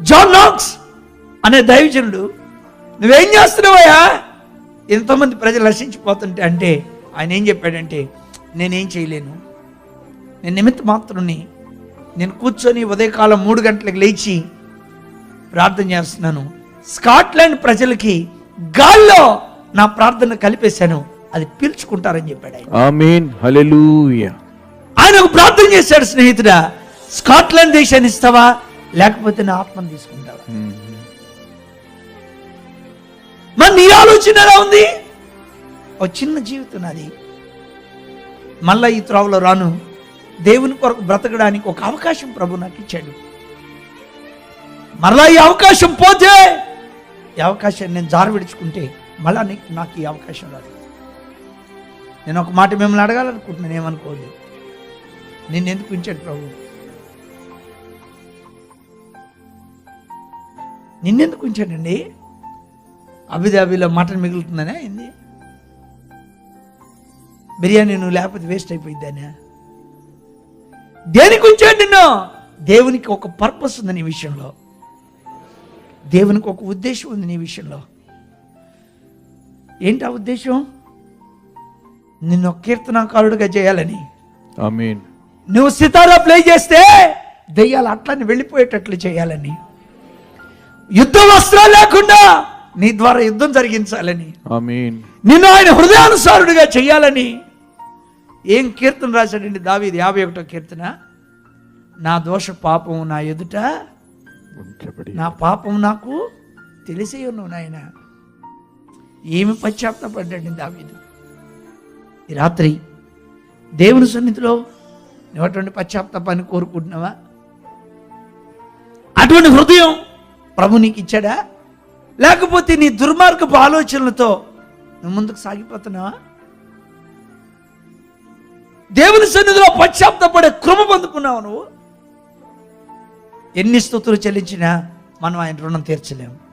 John నాక్స్ అనే దైవజనుడు నువ్వేం చేస్తున్నావయ్యా? ఎంతోమంది ప్రజలు నశించిపోతుంటే అంటే ఆయన ఏం చెప్పాడంటే నేనేం చేయలేను. నేను నిమిత్త మాత్రుని నేను కూర్చొని ఉదయకాలం మూడు గంటలకు లేచి ప్రార్థన చేస్తున్నాను. స్కాట్లాండ్ ప్రజలకి గాల్లో నా ప్రార్థన కలిపేశాను. అది పీల్చుకుంటారని చెప్పాడు ఆయన. ఆయన ఒక ప్రార్థన చేశాడు స్నేహితుడా స్కాట్లాండ్ దేశాన్ని ఇస్తావా? లేకపోతే నా ఆత్మను తీసుకుంటావా? మరి నీ ఆలోచన ఎలా ఉంది? ఒక చిన్న జీవితం నాది. మళ్ళా ఈ త్రోవలో రాను. దేవుని కొరకు బ్రతకడానికి ఒక అవకాశం ప్రభు నాకు ఇచ్చాడు. మరలా ఈ అవకాశం పోతే ఈ అవకాశాన్ని నేను జారు విడుచుకుంటే మళ్ళా నీకు నాకు ఈ అవకాశం రాదు. నేను ఒక మాట మిమ్మల్ని అడగాలనుకుంటున్నాను ఏమనుకోదు నిన్ను ఎందుకు ఉంచాడు ప్రభు? నిన్నెందుకు ఉంచాడండి? అబిదాబిలో మటన్ మిగులుతుందనే ఏంది బిర్యానీ నువ్వు లేకపోతే వేస్ట్ అయిపోయిద్దానే దేనికి ఉంచాడు నిన్ను? దేవునికి ఒక పర్పస్ ఉంది నీ విషయంలో. దేవునికి ఒక ఉద్దేశం ఉంది నీ విషయంలో. ఏంటి ఆ ఉద్దేశం? నిన్ను కీర్తనాకారుడిగా చేయాలని. నువ్వు సితారా ప్లే చేస్తే దెయ్యాలు అట్లని వెళ్ళిపోయేటట్లు చేయాలని. యుద్ధ వస్త్రాలు లేకుండా నీ ద్వారా యుద్ధం జరిగించాలని. నిన్ను ఆయన హృదయానుసారుడిగా చేయాలని ఏం కీర్తన రాశాడండి? దావీది యాభై ఒకటో కీర్తన. నా దోష పాపం నా ఎదుట నా పాపం నాకు తెలిసే ఉన్నావు నాయన. ఏమి పశ్చాత్తాపడ్డాడు దావీదు? ఈ రాత్రి దేవుని సన్నిధిలో నువ్వు అటువంటి పశ్చాత్తాపాన్ని కోరుకుంటున్నావా? అటువంటి హృదయం ప్రభు నీకు ఇచ్చాడా? లేకపోతే నీ దుర్మార్గపు ఆలోచనలతో నువ్వు ముందుకు సాగిపోతున్నావా? దేవుని సన్నిధిలో పశ్చాత్తపడే కృప పొందుకున్నావు నువ్వు? ఎన్ని స్థుతులు చెల్లించినా మనం ఆయన రుణం తీర్చలేము.